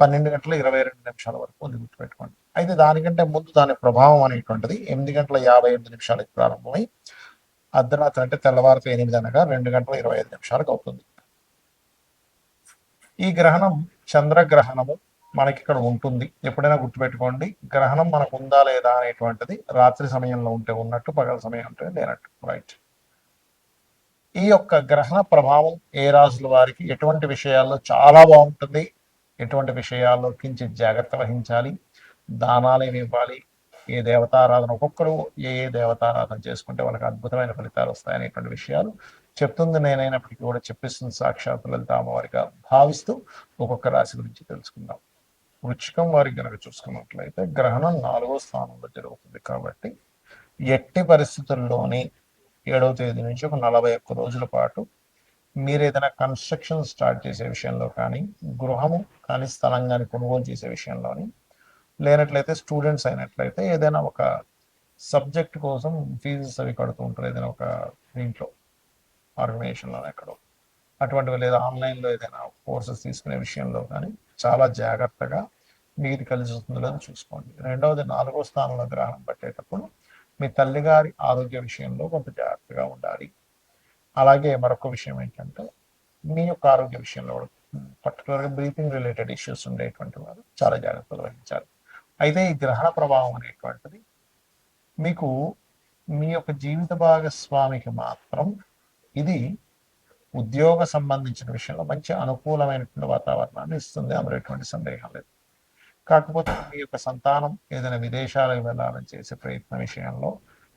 పన్నెండు గంటల ఇరవై రెండు నిమిషాల వరకు ఉంది గుర్తుపెట్టుకోండి. అయితే దానికంటే ముందు దాని ప్రభావం అనేటువంటిది ఎనిమిది గంటల యాభై ఎనిమిది నిమిషాలకి ప్రారంభమై అర్ధరాత్రి అంటే తెల్లవారితో ఎనిమిది అనగా రెండు గంటల ఇరవై ఐదు నిమిషాలకు అవుతుంది. ఈ గ్రహణం చంద్రగ్రహణము మనకి ఇక్కడ ఉంటుంది. ఎప్పుడైనా గుర్తుపెట్టుకోండి గ్రహణం మనకు ఉందా లేదా అనేటువంటిది రాత్రి సమయంలో ఉంటే ఉన్నట్టు పగల సమయం ఉంటే లేనట్టు. రైట్ ఈ యొక్క గ్రహణ ప్రభావం ఏ రాజుల వారికి ఎటువంటి విషయాల్లో చాలా బాగుంటుంది ఎటువంటి విషయాల్లో కించిత్ జాగ్రత్త వహించాలి? దానాలు ఏమి ఇవ్వాలి? ఏ దేవతారాధన ఒక్కొక్కరు ఏ ఏ దేవతారాధన చేసుకుంటే వాళ్ళకి అద్భుతమైన ఫలితాలు వస్తాయనేటువంటి విషయాలు చెప్తుంది. నేనైనప్పటికీ కూడా చెప్పిస్తుంది సాక్షాత్ లలిత అమ్మవారిగా. భావిస్తూ ఒక్కొక్క రాశి గురించి తెలుసుకుందాం. వృచ్చికం వారికి కనుక చూసుకున్నట్లయితే గ్రహణం నాలుగో స్థానంలో జరుగుతుంది కాబట్టి ఎట్టి పరిస్థితుల్లోని ఏడవ తేదీ నుంచి ఒక నలభై ఒక్క రోజుల పాటు మీరు ఏదైనా కన్స్ట్రక్షన్ స్టార్ట్ చేసే విషయంలో కానీ గృహము కానీ స్థలం కానీ కొనుగోలు చేసే విషయంలోని లేనట్లయితే స్టూడెంట్స్ అయినట్లయితే ఏదైనా ఒక సబ్జెక్ట్ కోసం ఫీజెస్ అవి కడుతూ ఉంటారు. ఏదైనా ఒక దీంట్లో ఆర్గనైజేషన్లో ఎక్కడో. అటువంటివి లేదా ఆన్లైన్లో ఏదైనా కోర్సెస్ తీసుకునే విషయంలో కానీ చాలా జాగ్రత్తగా మీది కలిసి వస్తుందో లేదో చూసుకోండి. రెండవది నాలుగో స్థానంలో గ్రహణం పట్టేటప్పుడు మీ తల్లిగారి ఆరోగ్య విషయంలో కొంత జాగ్రత్తగా ఉండాలి. అలాగే మరొక విషయం ఏంటంటే మీ యొక్క ఆరోగ్య విషయంలో కూడా పర్టికులర్గా బ్రీతింగ్ రిలేటెడ్ ఇష్యూస్ ఉండేటువంటి వారు చాలా జాగ్రత్తలు వహించాలి. అయితే ఈ గ్రహణ ప్రభావం అనేటువంటిది మీకు మీ యొక్క జీవిత భాగస్వామికి మాత్రం ఇది ఉద్యోగ సంబంధించిన విషయంలో మంచి అనుకూలమైనటువంటి వాతావరణాన్ని ఇస్తుంది అనేటువంటి ఎటువంటి సందేహం లేదు. కాకపోతే మీ యొక్క సంతానం ఏదైనా విదేశాలకు వెళ్ళాలని చేసే ప్రయత్నం విషయంలో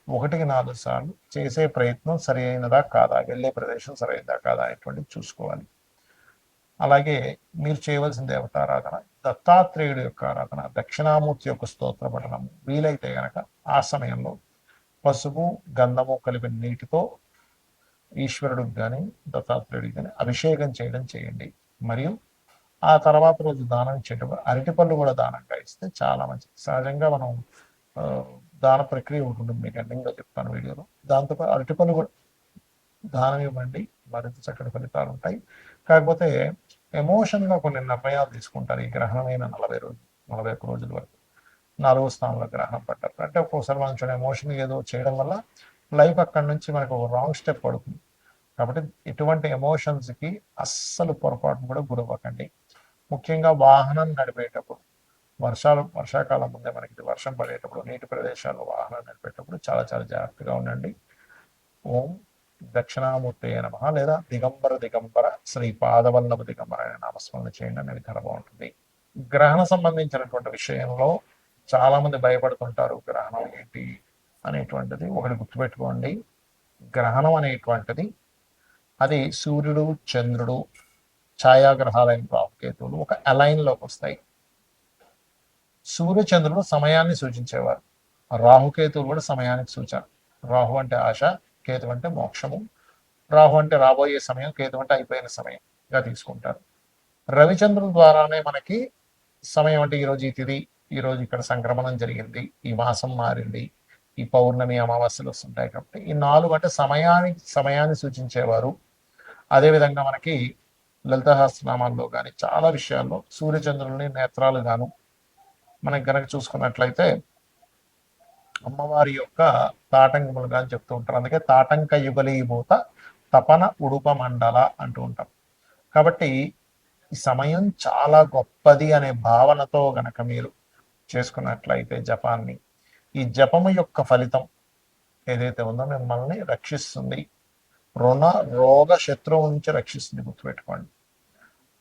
ఒకటికి నాలుగు సార్లు చేసే ప్రయత్నం సరి అయినదా కాదా? వెళ్ళే ప్రదేశం సరైనదా కాదా అనేటువంటిది చూసుకోవాలి. అలాగే మీరు చేయవలసిన దేవతారాధన దత్తాత్రేయుడు యొక్క ఆరాధన దక్షిణామూర్తి యొక్క స్తోత్ర పఠనం వీలైతే గనక ఆ సమయంలో పసుపు గంధము కలిపిన నీటితో ఈశ్వరుడికి కానీ దత్తాత్రేయుడికి కానీ అభిషేకం చేయడం చేయండి. మరియు ఆ తర్వాత రోజు దానం ఇచ్చేటప్పుడు అరటిపళ్ళు కూడా దానంగా ఇస్తే చాలా మంచిది. సహజంగా మనం దాన ప్రక్రియ ఉంటుంది మీకు ఎండింగ్లో చెప్తాను వీడియోలో. దాంతోపాటు అరటిపళ్ళు కూడా దానం ఇవ్వండి మరింత చక్కటి ఫలితాలు ఉంటాయి. కాకపోతే ఎమోషన్గా కొన్ని నిర్ణయాలు తీసుకుంటారు ఈ గ్రహణమైన నలభై రోజులు నలభై ఒక్క రోజుల వరకు. నాలుగో స్థానంలో గ్రహణం పడ్డారు. అంటే ఒక్కోసారి మనం చూడ ఎమోషన్ ఏదో చేయడం వల్ల లైఫ్ అక్కడి నుంచి మనకు ఒక రాంగ్ స్టెప్ పడుతుంది. కాబట్టి ఇటువంటి ఎమోషన్స్కి అస్సలు పొరపాటు కూడా గురవ్వకండి. ముఖ్యంగా వాహనం నడిపేటప్పుడు వర్షాలు వర్షాకాలం ముందే మనకి వర్షం పడేటప్పుడు నీటి ప్రదేశాల్లో వాహనాలు నడిపేటప్పుడు చాలా చాలా జాగ్రత్తగా ఉండండి. ఓం దక్షిణామూర్తి నమ. లేదా దిగంబర దిగంబర శ్రీ పాదవల్లభ దిగంబర అనే నామస్మరణ చేయండి. అనేది చాలా బాగుంటుంది. గ్రహణ సంబంధించినటువంటి విషయంలో చాలా మంది భయపడుతుంటారు గ్రహణం ఏంటి అనేటువంటిది. ఒకటి గుర్తుపెట్టుకోండి. గ్రహణం అనేటువంటిది అది సూర్యుడు చంద్రుడు ఛాయాగ్రహాలైన రాహుకేతువులు ఒక అలైన్లోకి వస్తాయి. సూర్య చంద్రుడు సమయాన్ని సూచించేవారు. రాహుకేతువులు కూడా సమయానికి సూచన. రాహు అంటే ఆశ కేతు అంటే మోక్షము. రాహు అంటే రాబోయే సమయం కేతు అంటే అయిపోయిన సమయంగా తీసుకుంటారు. రవిచంద్రుల ద్వారానే మనకి సమయం అంటే ఈరోజు ఈ తిథి ఈరోజు ఇక్కడ సంక్రమణం జరిగింది ఈ మాసం మారింది ఈ పౌర్ణమి అమావాస్యలు వస్తుంటాయి కాబట్టి ఈ నాలుగు అంటే సమయానికి సమయాన్ని సూచించేవారు. అదేవిధంగా మనకి లలితహాస్త్రనామాల్లో కానీ చాలా విషయాల్లో సూర్యచంద్రుల్ని నేత్రాలు గాను మనకి గనక చూసుకున్నట్లయితే అమ్మవారి యొక్క తాటంకములు కానీ చెప్తూ ఉంటారు. అందుకే తాటంక యుగలీభూత తపన ఉడుప మండల అంటూ ఉంటాం. కాబట్టి ఈ సమయం చాలా గొప్పది అనే భావనతో గనక మీరు చేసుకున్నట్లయితే జపాన్ని ఈ జపము యొక్క ఫలితం ఏదైతే ఉందో మిమ్మల్ని రక్షిస్తుంది. రుణ రోగ శత్రువు నుంచి రక్షిస్తుంది గుర్తుపెట్టుకోండి.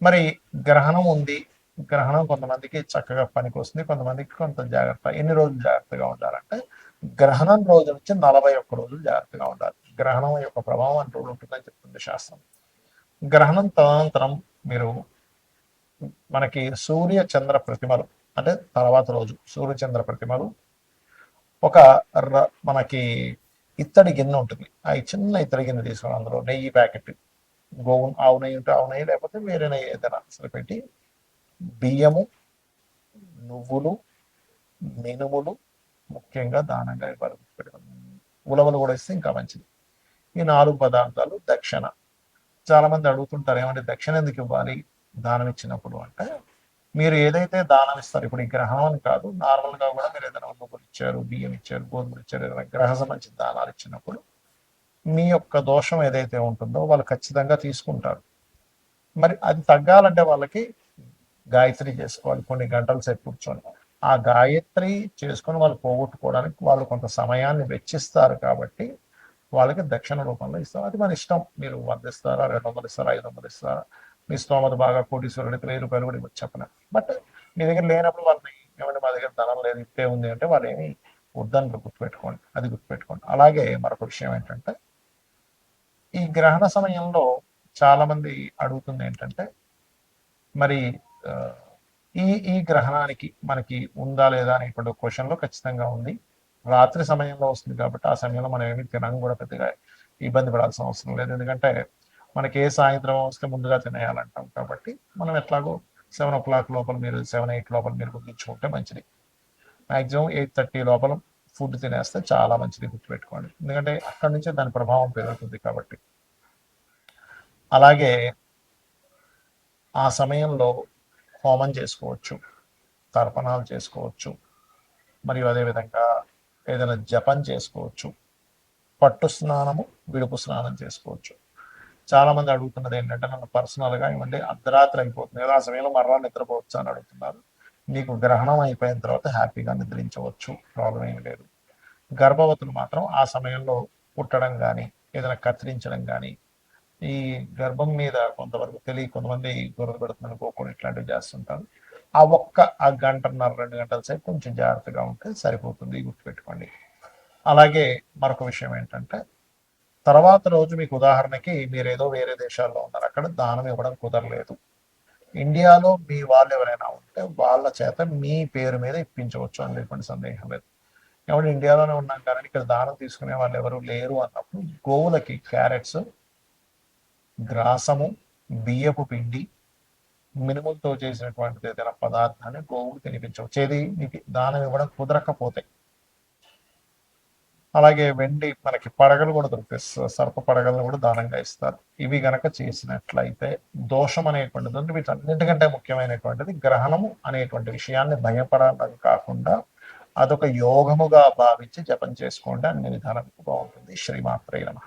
మరి గ్రహణం ఉంది. గ్రహణం కొంతమందికి చక్కగా పనికి వస్తుంది కొంతమందికి కొంత జాగ్రత్త. ఎన్ని రోజులు జాగ్రత్తగా ఉండాలంటే గ్రహణం రోజు నుంచి నలభై ఒక్క రోజులు జాగ్రత్తగా ఉండాలి. గ్రహణం యొక్క ప్రభావం అంటూ ఉంటుందని చెప్తుంది శాస్త్రం. గ్రహణం తదనంతరం మీరు మనకి సూర్య చంద్ర ప్రతిమలు అంటే తర్వాత రోజు సూర్య చంద్ర ప్రతిమలు ఒక మనకి ఇత్తడి గిన్నె ఉంటుంది. ఆ చిన్న ఇత్తడి గిన్నె తీసుకుని అందులో నెయ్యి ప్యాకెట్ గోవు ఆవు నెయ్యి ఉంటే ఆవు నెయ్యి లేకపోతే వేరే నెయ్యి ఏదైనా అసలు పెట్టి బియ్యము నువ్వులు మినుములు ముఖ్యంగా దానంగా ఇవ్వాలి ఉలవలు కూడా ఇస్తే ఇంకా మంచిది. ఈ నాలుగు పదార్థాలు దక్షిణ. చాలా మంది అడుగుతుంటారు ఏమంటే దక్షిణ ఎందుకు ఇవ్వాలి? దానం ఇచ్చినప్పుడు అంటే మీరు ఏదైతే దానం ఇస్తారు ఇప్పుడు ఈ గ్రహం అని కాదు నార్మల్గా కూడా మీరు ఏదైనా నువ్వులు ఇచ్చారు బియ్యం ఇచ్చారు గోధుమలు ఇచ్చారు ఏదైనా గ్రహ సంబంధించిన దానాలు ఇచ్చినప్పుడు మీ యొక్క దోషం ఏదైతే ఉంటుందో వాళ్ళు ఖచ్చితంగా తీసుకుంటారు. మరి అది తగ్గాలంటే వాళ్ళకి గాయత్రి చేసుకోవాలి. కొన్ని గంటల సేపు కూర్చొని. ఆ గాయత్రి చేసుకొని వాళ్ళు పోగొట్టుకోవడానికి వాళ్ళు కొంత సమయాన్ని వెచ్చిస్తారు కాబట్టి వాళ్ళకి దక్షిణ రూపంలో ఇస్తాం అది మన ఇష్టం. మీరు వంద ఇస్తారా రెండు వందలు ఇస్తారా ఐదు వందలు ఇస్తారా? మీ స్తోమత బాగా కోటీశ్వరుడికి వెయ్యి రూపాయలు కూడా చెప్పిన? బట్ మీ దగ్గర లేనప్పుడు వాళ్ళని ఏమంటే మా దగ్గర ధనం లేదు ఇప్పే ఉంది అంటే వాళ్ళు ఏమి వద్దని గుర్తుపెట్టుకోండి. అది గుర్తుపెట్టుకోండి. అలాగే మరొక విషయం ఏంటంటే ఈ గ్రహణ సమయంలో చాలా మంది అడుగుతుంది ఏంటంటే మరి ఈ ఈ గ్రహణానికి మనకి ఉందా లేదా అనేటువంటి క్వశ్చన్లో ఖచ్చితంగా ఉంది. రాత్రి సమయంలో వస్తుంది కాబట్టి ఆ సమయంలో మనం ఏమి తినడం కూడా పెద్దగా ఇబ్బంది పడాల్సిన అవసరం లేదు. ఎందుకంటే మనకి ఏ సాయంత్రం వస్తే ముందుగా తినేయాలంటాం కాబట్టి మనం ఎట్లాగో సెవెన్ ఓ క్లాక్ లోపల మీరు సెవెన్ ఎయిట్ లోపల మీరు గుర్తించుకుంటే మంచిది. మాక్సిమం ఎయిట్ థర్టీ లోపల ఫుడ్ తినేస్తే చాలా మంచిది గుర్తుపెట్టుకోండి. ఎందుకంటే అక్కడి నుంచే దాని ప్రభావం పెరుగుతుంది కాబట్టి. అలాగే ఆ సమయంలో హోమం చేసుకోవచ్చు తర్పణాలు చేసుకోవచ్చు మరియు అదేవిధంగా ఏదైనా జపం చేసుకోవచ్చు పట్టు స్నానము విడుపు స్నానం చేసుకోవచ్చు. చాలా మంది అడుగుతున్నది ఏంటంటే నన్ను పర్సనల్గా ఏమంటే అర్ధరాత్రి అయిపోతుంది కదా ఆ సమయంలో మరలా నిద్రపోవచ్చు అని అడుగుతున్నారు. మీకు గ్రహణం అయిపోయిన తర్వాత హ్యాపీగా నిద్రించవచ్చు ప్రాబ్లం ఏమి లేదు. గర్భవతులు మాత్రం ఆ సమయంలో పుట్టడం కానీ ఏదైనా కత్తిరించడం కానీ ఈ గర్భం మీద కొంతవరకు తెలియ కొంతమంది గొర్రెలు పెడుతుందని కోకుండా ఇట్లాంటివి చేస్తుంటారు. ఆ ఒక్క ఆ గంటన్నర రెండు గంటల సేపు కొంచెం జాగ్రత్తగా ఉంటే సరిపోతుంది గుర్తుపెట్టుకోండి. అలాగే మరొక విషయం ఏంటంటే తర్వాత రోజు మీకు ఉదాహరణకి మీరు ఏదో వేరే దేశాల్లో ఉన్నారు అక్కడ దానం ఇవ్వడం కుదరలేదు. ఇండియాలో మీ వాళ్ళు ఎవరైనా ఉంటే వాళ్ళ చేత మీ పేరు మీద ఇప్పించవచ్చు అని ఎటువంటి సందేహం లేదు. ఎవరు ఇండియాలోనే ఉన్నాం కానీ ఇక్కడ దానం తీసుకునే వాళ్ళు ఎవరు లేరు అన్నప్పుడు గోవులకి క్యారెట్స్ గ్రాసము బియ్యపు పిండి మినుములతో చేసినటువంటి ఏదైనా పదార్థాన్ని గోవుకు తినిపించవచ్చు ఏది నీకు దానం ఇవ్వడం కుదరకపోతే. అలాగే వెండి మనకి పడగలు కూడా దొరుకుతాయి. సర్ప పడగలను కూడా దానంగా ఇస్తారు. ఇవి గనక చేసినట్లయితే దోషం అనేటువంటిది వీటన్నిటికంటే ముఖ్యమైనటువంటిది గ్రహణము అనేటువంటి విషయాన్ని భయపడడం కాకుండా అదొక యోగముగా భావించి జపం చేసుకోండి. అన్ని విధానం బాగుంటుంది శ్రీమాత్రే నమః.